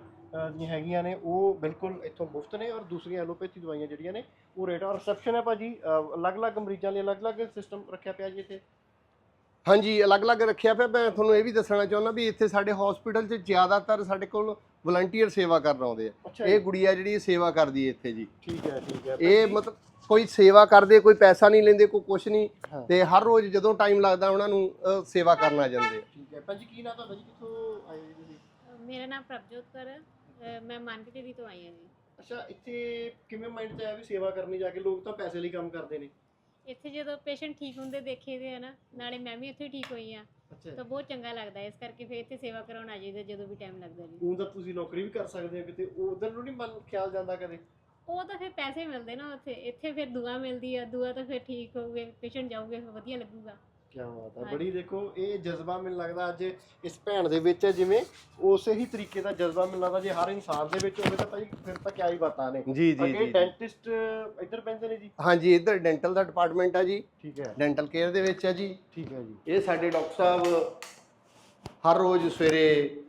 ਦੀਆਂ ਹੈਗੀਆਂ ਨੇ ਉਹ ਬਿਲਕੁਲ ਇੱਥੋਂ ਮੁਫਤ ਨੇ ਔਰ ਦੂਸਰੀਆਂ ਐਲੋਪੈਥੀ ਦਵਾਈਆਂ ਜਿਹੜੀਆਂ ਨੇ ਉਹ ਰੇਟ ਔਰ ਰਿਸੈਪਸ਼ਨ ਹੈ ਭਾਜੀ। ਅਲੱਗ-ਅਲੱਗ ਮਰੀਜ਼ਾਂ ਲਈ ਅਲੱਗ-ਅਲੱਗ ਸਿਸਟਮ ਰੱਖਿਆ ਪਿਆ ਜੀ ਇੱਥੇ। ਹਾਂਜੀ ਅਲੱਗ-ਅਲੱਗ ਰੱਖਿਆ ਪਿਆ ਮੈਂ ਤੁਹਾਨੂੰ ਇਹ ਵੀ ਦੱਸਣਾ ਚਾਹੁੰਦਾ ਵੀ ਇੱਥੇ ਸਾਡੇ ਹਸਪੀਟਲ 'ਚ ਜ਼ਿਆਦਾਤਰ ਸਾਡੇ ਕੋਲ ਵਲੰਟੀਅਰ ਸੇਵਾ ਕਰਨ ਆਉਂਦੇ ਆ। ਇਹ ਗੁੜੀਆ ਜਿਹੜੀ ਸੇਵਾ ਕਰਦੀ ਹੈ ਇੱਥੇ ਜੀ। ਠੀਕ ਹੈ ਠੀਕ ਹੈ। ਇਹ ਮਤਲਬ ਕੋਈ ਸੇਵਾ ਕਰਦੇ ਕੋਈ ਪੈਸਾ ਨਹੀਂ ਲੈਂਦੇ ਕੋਈ ਕੁਛ ਨਹੀਂ। ਤੇ ਹਰ ਰੋਜ਼ ਜਦੋਂ ਟਾਈਮ ਲੱਗਦਾ ਉਹਨਾਂ ਨੂੰ ਅ, ਸੇਵਾ ਕਰਨ ਆ ਜਾਂਦੇ। ਆ ਠੀਕ ਹੈ। ਭਾਜੀ ਕੀ ਨਾਮ ਤੁਹਾਡਾ ਜੀ? ਕਿੱਥੋਂ ਆਏ ਜੀ ਤੁਸੀਂ? ਮੇਰਾ ਨਾਮ ਪ੍ਰਭਜੋਤ ਕੌਰ ਹੈ। ਅਹ ਮੈਂ ਮਾਨਕਿਤੇ ਦੀ ਤੋਂ ਆਈ ਹਾਂ ਜੀ। ਅੱਛਾ ਇੱਥੇ ਕਿਵੇਂ ਮਾਈਂਡ 'ਚ ਆਇਆ ਵੀ ਸੇਵਾ ਕਰਨੀ ਜਾ ਕੇ? ਲੋਕ ਤਾਂ ਪੈਸੇ ਲਈ ਕੰਮ ਕਰਦੇ ਨੇ। ਇੱਥੇ ਜਦੋਂ ਪੇਸ਼ੈਂਟ ਠੀਕ ਹੁੰਦੇ ਦੇਖੇ ਦੇ ਆ ਨਾ ਨਾਲੇ ਮੈਂ ਵੀ ਇੱਥੇ ਠੀਕ ਹੋਈ ਆ ਅੱਛਾ ਤਾਂ ਬਹੁਤ ਚੰਗਾ ਲੱਗਦਾ ਹੈ। ਇਸ ਕਰਕੇ ਫਿਰ ਇੱਥੇ ਸੇਵਾ ਕਰਾਉਣ ਆ ਜਾਈਦਾ ਜਦੋਂ ਵੀ ਟਾਈਮ ਲੱਗਦਾ ਜੀ। ਉਹ ਤਾਂ ਤੁਸੀਂ ਨੌਕਰੀ ਵੀ ਕਰ ਸਕਦੇ ਹੋ ਕਿਤੇ। ਉਧਰ ਨੂੰ ਨਹੀਂ ਮਨ ਖਿਆਲ ਜਾਂਦਾ ਕਦੇ? ਉਹ ਤਾਂ ਫਿਰ ਪੈਸੇ ਮਿਲਦੇ ਨਾ ਉੱਥੇ ਇੱਥੇ ਫਿਰ ਦੁਆ ਮਿਲਦੀ ਆ ਦੁਆ ਤਾਂ ਫਿਰ ਠੀਕ ਹੋਊਗੇ ਪੇਸ਼ੈਂਟ ਜਾਊਗੇ ਫਿਰ ਵਧੀਆ ਲੱਗੂਗਾ। ਬਾਤ ਹੈ। ਬੜੀ ਦੇਖੋ ਇਹ ਜਜ਼ਬਾ ਮੈਨੂੰ ਲੱਗਦਾ ਅੱਜ ਇਸ ਭੈਣ ਦੇ ਵਿੱਚ ਹੈ ਜਿਵੇਂ ਉਸੇ ਹੀ ਤਰੀਕੇ ਦਾ ਜਜ਼ਬਾ ਮੈਨੂੰ ਲੱਗਦਾ ਜੇ ਹਰ ਇਨਸਾਨ ਦੇ ਵਿੱਚ ਹੋਵੇ ਤਾਂ ਭਾਈ ਫਿਰ ਤਾਂ ਕਿਆ ਹੀ ਬਾਤਾਂ ਨੇ। ਜੀ ਜੀ ਅੱਗੇ ਜੀ ਡੈਂਟਿਸਟ ਇੱਧਰ ਪੈਂਦੇ ਨੇ ਜੀ? ਹਾਂਜੀ ਇੱਧਰ ਡੈਂਟਲ ਦਾ ਡਿਪਾਰਟਮੈਂਟ ਹੈ ਜੀ। ਠੀਕ ਹੈ। ਡੈਂਟਲ ਕੇਅਰ ਦੇ ਵਿੱਚ ਹੈ ਜੀ। ਠੀਕ ਹੈ ਜੀ। ਇਹ ਸਾਡੇ ਡਾਕਟਰ ਸਾਹਿਬ ਹਰ ਰੋਜ਼ ਸਵੇਰੇ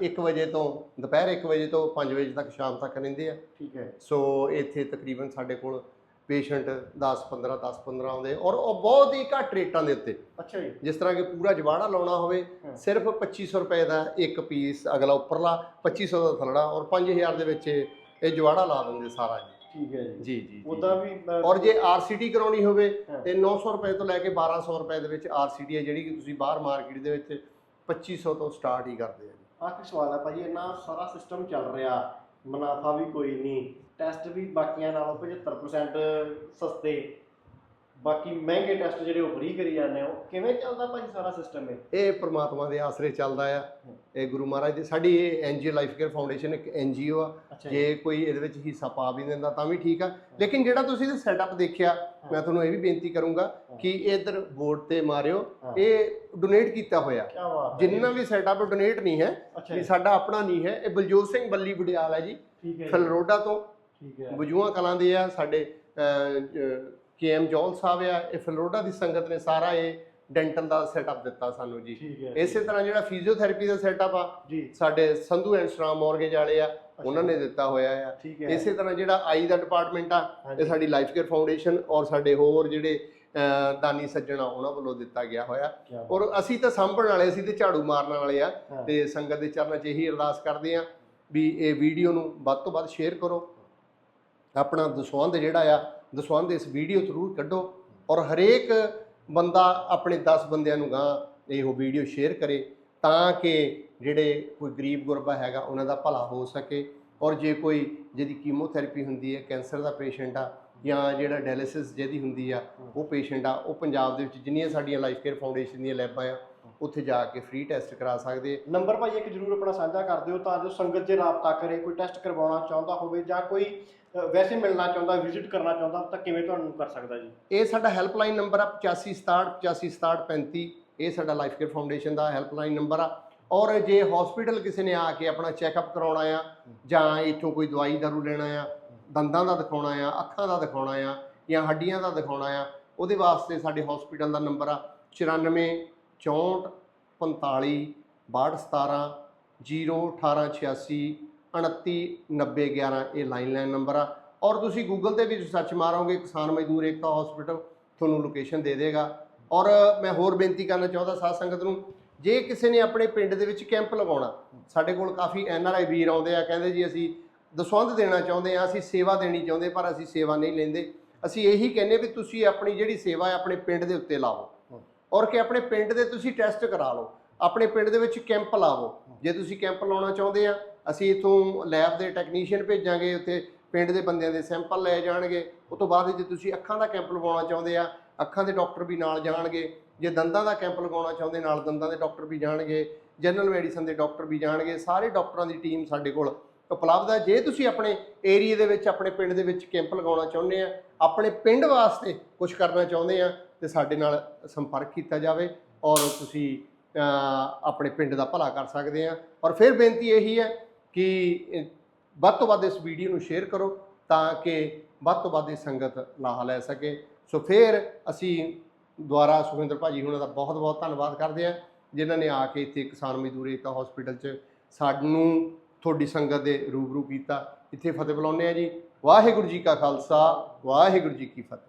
1 ਵਜੇ ਤੋਂ ਦੁਪਹਿਰ 1 ਵਜੇ ਤੋਂ 5 ਵਜੇ ਤੱਕ ਸ਼ਾਮ ਤੱਕ ਰਹਿੰਦੇ ਆ। ਠੀਕ ਹੈ। ਸੋ ਇੱਥੇ ਤਕਰੀਬਨ ਸਾਡੇ ਕੋਲ ਪੇਸ਼ੈਂਟ 10 15 10 15 ਆਉਂਦੇ ਔਰ ਉਹ ਬਹੁਤ ਹੀ ਘੱਟ ਰੇਟਾਂ ਦੇ ਉੱਤੇ। ਅੱਛਾ ਜੀ। ਜਿਸ ਤਰ੍ਹਾਂ ਕਿ ਪੂਰਾ ਜਵਾੜਾ ਲਾਉਣਾ ਹੋਵੇ। ਸਿਰਫ 2500 ਰੁਪਏ ਦਾ ਇੱਕ ਪੀਸ ਅਗਲਾ ਉੱਪਰਲਾ 2500 ਦਾ ਥੱਲੜਾ ਔਰ 5000 ਦੇ ਵਿੱਚ ਇਹ ਜਵਾੜਾ ਲਾ ਦਿੰਦੇ ਸਾਰਾ ਜੀ। ਠੀਕ ਹੈ ਜੀ। ਜੀ ਜੀ ਉਦਾਂ ਵੀ ਔਰ ਜੇ ਆਰਸੀਟੀ ਕਰਾਉਣੀ ਹੋਵੇ। ਤੇ 900 ਰੁਪਏ ਤੋਂ ਲੈ ਕੇ 1200 ਰੁਪਏ ਦੇ ਵਿੱਚ ਆਰਸੀਟੀ ਹੈ ਜਿਹੜੀ ਕਿ ਤੁਸੀਂ ਬਾਹਰ ਮਾਰਕੀਟ ਦੇ ਵਿੱਚ 2500 ਤੋਂ ਸਟਾਰਟ ਹੀ ਕਰਦੇ ਆ ਆਖਰੀ ਸਵਾਲ ਹੈ ਭਾਜੀ, ਇੰਨਾ ਸਾਰਾ ਸਿਸਟਮ ਚੱਲ ਰਿਹਾ, ਮੁਨਾਫਾ ਵੀ ਕੋਈ ਨਹੀਂ ਟੈਸਟ ਵੀ ਬਾਕੀਆਂ ਨਾਲੋਂ 75% ਸਸਤੇ। ਬਾਕੀ ਮਹਿੰਗੇ ਟੈਸਟ ਜਿਹੜੇ ਉਹ ਫ੍ਰੀ ਕਰੀ ਜਾਂਦੇ ਹੋ ਕਿਵੇਂ ਚੱਲਦਾ ਭਾਜੀ ਸਾਰਾ ਸਿਸਟਮ ਇਹ? ਇਹ ਪ੍ਰਮਾਤਮਾ ਦੇ ਆਸਰੇ ਚੱਲਦਾ ਆ। ਇਹ ਗੁਰੂ ਮਹਾਰਾਜ ਦੀ ਸਾਡੀ ਇਹ ਐਨਜੀਓ ਲਾਈਫ ਕੇਅਰ ਫਾਊਂਡੇਸ਼ਨ ਇੱਕ ਐਨਜੀਓ ਆ। ਜੇ। ਕੋਈ ਇਹਦੇ ਵਿੱਚ ਹਿੱਸਾ ਪਾ ਵੀ ਦਿੰਦਾ ਤਾਂ ਵੀ ਠੀਕ ਆ। ਲੇਕਿਨ ਜਿਹੜਾ ਤੁਸੀਂ ਇਹ ਸੈਟਅਪ ਦੇਖਿਆ ਮੈਂ ਤੁਹਾਨੂੰ ਇਹ ਵੀ ਬੇਨਤੀ ਕਰੂੰਗਾ ਕਿ ਇਧਰ ਬੋਰਡ ਤੇ ਮਾਰਿਓ। ਇਹ ਡੋਨੇਟ ਕੀਤਾ ਹੋਇਆ। ਜਿੰਨਾ ਵੀ ਸੈਟਅਪ ਡੋਨੇਟ ਨਹੀਂ ਹੈ ਜੀ, ਸਾਡਾ ਆਪਣਾ ਨਹੀਂ ਹੈ ਇਹ ਬਲਜੋਤ ਸਿੰਘ ਬੱਲੀ ਬਡਿਆਲ ਹੈ ਜੀ। ਠੀਕ ਹੈ ਜੀ, ਫਲਰੋਡਾ ਤੋਂ। ਠੀਕ ਹੈ। ਬਜੂਆਂ ਕਲਾਂ ਦੇ ਆ ਸਾਡੇ ਕੇਐਮ ਜੌਲ ਸਾਹਿਬ ਆ ਇਹ ਫਲੋਰਡਾ ਦੀ ਸੰਗਤ ਨੇ ਸਾਰਾ ਇਹ ਡੈਂਟਲ ਦਾ ਸੈਟਅਪ ਦਿੱਤਾ ਸਾਨੂੰ ਜੀ। ਇਸੇ ਤਰ੍ਹਾਂ ਜਿਹੜਾ ਫਿਜ਼ੀਓਥੈਰੇਪੀ ਦਾ ਸੈਟਅਪ ਆ ਸਾਡੇ ਸੰਧੂ ਐਂਡ ਸਟਰਾਮ ਮੋਰਗੇਜ ਵਾਲੇ ਆ ਉਹਨਾਂ ਨੇ ਦਿੱਤਾ ਹੋਇਆ ਆ। ਇਸੇ ਤਰ੍ਹਾਂ ਜਿਹੜਾ ਆਈ ਦਾ ਡਿਪਾਰਟਮੈਂਟ ਆ। ਇਹ ਸਾਡੀ ਲਾਈਫ ਕੇਅਰ ਫਾਊਂਡੇਸ਼ਨ ਔਰ ਸਾਡੇ ਹੋਰ ਜਿਹੜੇ ਦਾਨੀ ਸੱਜਣ ਉਹਨਾਂ ਵੱਲੋਂ ਦਿੱਤਾ ਗਿਆ ਹੋਇਆ। ਔਰ ਅਸੀਂ ਤਾਂ ਸਾਂਭਣ ਵਾਲੇ ਅਸੀਂ ਤੇ ਝਾੜੂ ਮਾਰਨ ਵਾਲੇ ਆ। ਤੇ ਸੰਗਤ ਦੇ ਚਰਨਾਂ 'ਚ ਇਹੀ ਅਰਦਾਸ ਕਰਦੇ ਆ ਵੀ ਇਹ ਵੀਡੀਓ ਨੂੰ ਵੱਧ ਤੋਂ ਵੱਧ ਸ਼ੇਅਰ ਕਰੋ। ਆਪਣਾ ਦਸਵੰਧ ਜਿਹੜਾ ਆ ਦਸਵੰਧ ਇਸ ਵੀਡੀਓ ਜ਼ਰੂਰ ਕੱਢੋ ਔਰ ਹਰੇਕ ਬੰਦਾ ਆਪਣੇ 10 ਬੰਦਿਆਂ ਨੂੰ ਗਾਂ ਇਹੋ ਵੀਡੀਓ ਸ਼ੇਅਰ ਕਰੇ ਤਾਂ ਕਿ ਜਿਹੜੇ ਕੋਈ ਗਰੀਬ ਗੁਰਬਾ ਹੈਗਾ ਉਹਨਾਂ ਦਾ ਭਲਾ ਹੋ ਸਕੇ ਔਰ ਜੇ ਕੋਈ ਜਿਹਦੀ ਕੀਮੋਥੈਰੇਪੀ ਹੁੰਦੀ ਹੈ, ਕੈਂਸਰ ਦਾ ਪੇਸ਼ੈਂਟ ਆ ਜਾਂ ਜਿਹੜਾ ਡਾਇਲਿਸਿਸ ਜਿਹਦੀ ਹੁੰਦੀ ਆ, ਉਹ ਪੇਸ਼ੈਂਟ ਆ, ਉਹ ਪੰਜਾਬ ਦੇ ਵਿੱਚ ਜਿੰਨੀਆਂ ਸਾਡੀਆਂ ਲਾਈਫ ਕੇਅਰ ਫਾਊਂਡੇਸ਼ਨ ਦੀਆਂ ਲੈਬਾਂ ਆ, ਉੱਥੇ ਜਾ ਕੇ ਫ੍ਰੀ ਟੈਸਟ ਕਰਾ ਸਕਦੇ ਨੰਬਰ ਭਾਈ ਇੱਕ ਜਰੂਰ ਆਪਣਾ ਸਾਂਝਾ ਕਰ ਦਿਓ ਤਾਂ ਜੋ ਸੰਗਤ ਜੇ ਰਾਬਤਾ ਕਰੇ, ਕੋਈ ਟੈਸਟ ਕਰਵਾਉਣਾ ਚਾਹੁੰਦਾ ਹੋਵੇ ਜਾਂ ਕੋਈ ਵੈਸੇ ਮਿਲਣਾ ਚਾਹੁੰਦਾ ਵਿਜ਼ਿਟ ਕਰਨਾ ਚਾਹੁੰਦਾ, ਤਾਂ ਕਿਵੇਂ ਤੁਹਾਨੂੰ ਕਰ ਸਕਦਾ ਜੀ? ਇਹ ਸਾਡਾ ਹੈਲਪਲਾਈਨ ਨੰਬਰ ਆ 8567 856735 ਇਹ ਸਾਡਾ ਲਾਈਫ ਕੇਅਰ ਫਾਊਂਡੇਸ਼ਨ ਦਾ ਹੈਲਪਲਾਈਨ ਨੰਬਰ ਆ। ਔਰ ਜੇ ਹਸਪੀਟਲ ਕਿਸੇ ਨੇ ਆ ਕੇ ਆਪਣਾ ਚੈੱਕਅਪ ਕਰਾਉਣਾ ਆ, ਜਾਂ ਇੱਥੋਂ ਕੋਈ ਦਵਾਈ ਦਾਰੂ ਲੈਣਾ ਆ, ਦੰਦਾਂ ਦਾ ਦਿਖਾਉਣਾ ਆ, ਅੱਖਾਂ ਦਾ ਦਿਖਾਉਣਾ ਆ, ਜਾਂ ਹੱਡੀਆਂ ਦਾ ਦਿਖਾਉਣਾ ਆ, ਉਹਦੇ ਵਾਸਤੇ ਸਾਡੇ ਹਸਪੀਟਲ ਦਾ ਨੰਬਰ ਆ 94 64 45 62 17 0 18 86 29 90 11 ਇਹ ਲਾਈਨਲਾਈਨ ਨੰਬਰ ਆ। ਔਰ ਤੁਸੀਂ ਗੂਗਲ ਤੇ ਵੀ ਸਰਚ ਮਾਰੋਗੇ, ਕਿਸਾਨ ਮਜ਼ਦੂਰ ਏਕਤਾ ਹਸਪੀਟਲ ਤੁਹਾਨੂੰ ਲੋਕੇਸ਼ਨ ਦੇ ਦੇਗਾ। ਔਰ ਮੈਂ ਹੋਰ ਬੇਨਤੀ ਕਰਨਾ ਚਾਹੁੰਦਾ ਸਾਧ ਸੰਗਤ ਨੂੰ, ਜੇ ਕਿਸੇ ਨੇ ਆਪਣੇ ਪਿੰਡ ਦੇ ਵਿੱਚ ਕੈਂਪ ਲਗਾਉਣਾ, ਸਾਡੇ ਕੋਲ ਕਾਫੀ ਐਨ ਆਰ ਆਈ ਵੀਰ ਆਉਂਦੇ ਆ, ਕਹਿੰਦੇ ਜੀ ਅਸੀਂ ਦਸਵੰਧ ਦੇਣਾ ਚਾਹੁੰਦੇ ਆ, ਅਸੀਂ ਸੇਵਾ ਦੇਣੀ ਚਾਹੁੰਦੇ, ਪਰ ਅਸੀਂ ਸੇਵਾ ਨਹੀਂ ਲੈਂਦੇ। ਅਸੀਂ ਇਹੀ ਕਹਿੰਨੇ ਵੀ ਤੁਸੀਂ ਆਪਣੀ ਜਿਹੜੀ ਸੇਵਾ ਹੈ, ਆਪਣੇ ਪਿੰਡ ਦੇ ਉੱਤੇ ਲਾਓ। ਔਰ ਕਿ ਆਪਣੇ ਪਿੰਡ ਦੇ ਤੁਸੀਂ ਟੈਸਟ ਕਰਾ ਲਓ, ਆਪਣੇ ਪਿੰਡ ਦੇ ਵਿੱਚ ਕੈਂਪ ਲਾਵੋ। ਜੇ ਤੁਸੀਂ ਕੈਂਪ ਲਾਉਣਾ ਚਾਹੁੰਦੇ ਆ ਅਸੀਂ ਇਥੋਂ ਲੈਬ ਦੇ ਟੈਕਨੀਸ਼ੀਅਨ ਭੇਜਾਂਗੇ, ਉੱਥੇ ਪਿੰਡ ਦੇ ਬੰਦਿਆਂ ਦੇ ਸੈਂਪਲ ਲਏ ਜਾਣਗੇ। ਉਸ ਤੋਂ ਬਾਅਦ ਜੇ ਤੁਸੀਂ ਅੱਖਾਂ ਦਾ ਕੈਂਪ ਲਗਾਉਣਾ ਚਾਹੁੰਦੇ ਆ, ਅੱਖਾਂ ਦੇ ਡਾਕਟਰ ਵੀ ਨਾਲ ਜਾਣਗੇ। ਜੇ ਦੰਦਾਂ ਦਾ ਕੈਂਪ ਲਗਾਉਣਾ ਚਾਹੁੰਦੇ, ਨਾਲ ਦੰਦਾਂ ਦੇ ਡਾਕਟਰ ਵੀ ਜਾਣਗੇ। ਜਨਰਲ ਮੈਡੀਸਨ ਦੇ ਡਾਕਟਰ ਵੀ ਜਾਣਗੇ। ਸਾਰੇ ਡਾਕਟਰਾਂ ਦੀ ਟੀਮ ਸਾਡੇ ਕੋਲ ਉਪਲਬਧ ਹੈ ਜੇ ਤੁਸੀਂ ਆਪਣੇ ਏਰੀਆ ਦੇ ਵਿੱਚ, ਆਪਣੇ ਪਿੰਡ ਦੇ ਵਿੱਚ ਕੈਂਪ ਲਗਾਉਣਾ ਚਾਹੁੰਦੇ ਆ, ਆਪਣੇ ਪਿੰਡ ਵਾਸਤੇ ਕੁਝ ਕਰਨਾ ਚਾਹੁੰਦੇ ਆ, ਤੇ ਸਾਡੇ ਨਾਲ ਸੰਪਰਕ ਕੀਤਾ ਜਾਵੇ ਔਰ ਤੁਸੀਂ ਆਪਣੇ ਪਿੰਡ ਦਾ ਭਲਾ ਕਰ ਸਕਦੇ ਆ। ਔਰ ਫਿਰ ਬੇਨਤੀ ਇਹੀ ਹੈ ਕਿ ਵੱਧ ਤੋਂ ਵੱਧ ਇਸ ਵੀਡੀਓ ਨੂੰ ਸ਼ੇਅਰ ਕਰੋ ਤਾਂ ਕਿ ਵੱਧ ਤੋਂ ਵੱਧ ਇਹ ਸੰਗਤ ਲਾਹਾ ਲੈ ਸਕੇ। ਸੋ ਫਿਰ ਅਸੀਂ ਦੁਆਰਾ ਸੁਖਿੰਦਰ ਭਾਜੀ ਉਹਨਾਂ ਦਾ ਬਹੁਤ ਬਹੁਤ ਧੰਨਵਾਦ ਕਰਦੇ ਆ ਜਿਨ੍ਹਾਂ ਨੇ ਆ ਕੇ ਇੱਥੇ ਕਿਸਾਨ ਮਜ਼ਦੂਰ ਏਕਤਾ ਹਸਪੀਟਲ 'ਚ ਸਾਨੂੰ ਤੁਹਾਡੀ ਸੰਗਤ ਦੇ ਰੂਬਰੂ ਕੀਤਾ। ਇੱਥੇ ਫਤਿਹ ਬੁਲਾਉਂਦੇ ਆ ਜੀ। ਵਾਹਿਗੁਰੂ ਜੀ ਕਾ ਖਾਲਸਾ, ਵਾਹਿਗੁਰੂ ਜੀ ਕੀ ਫਤਿਹ।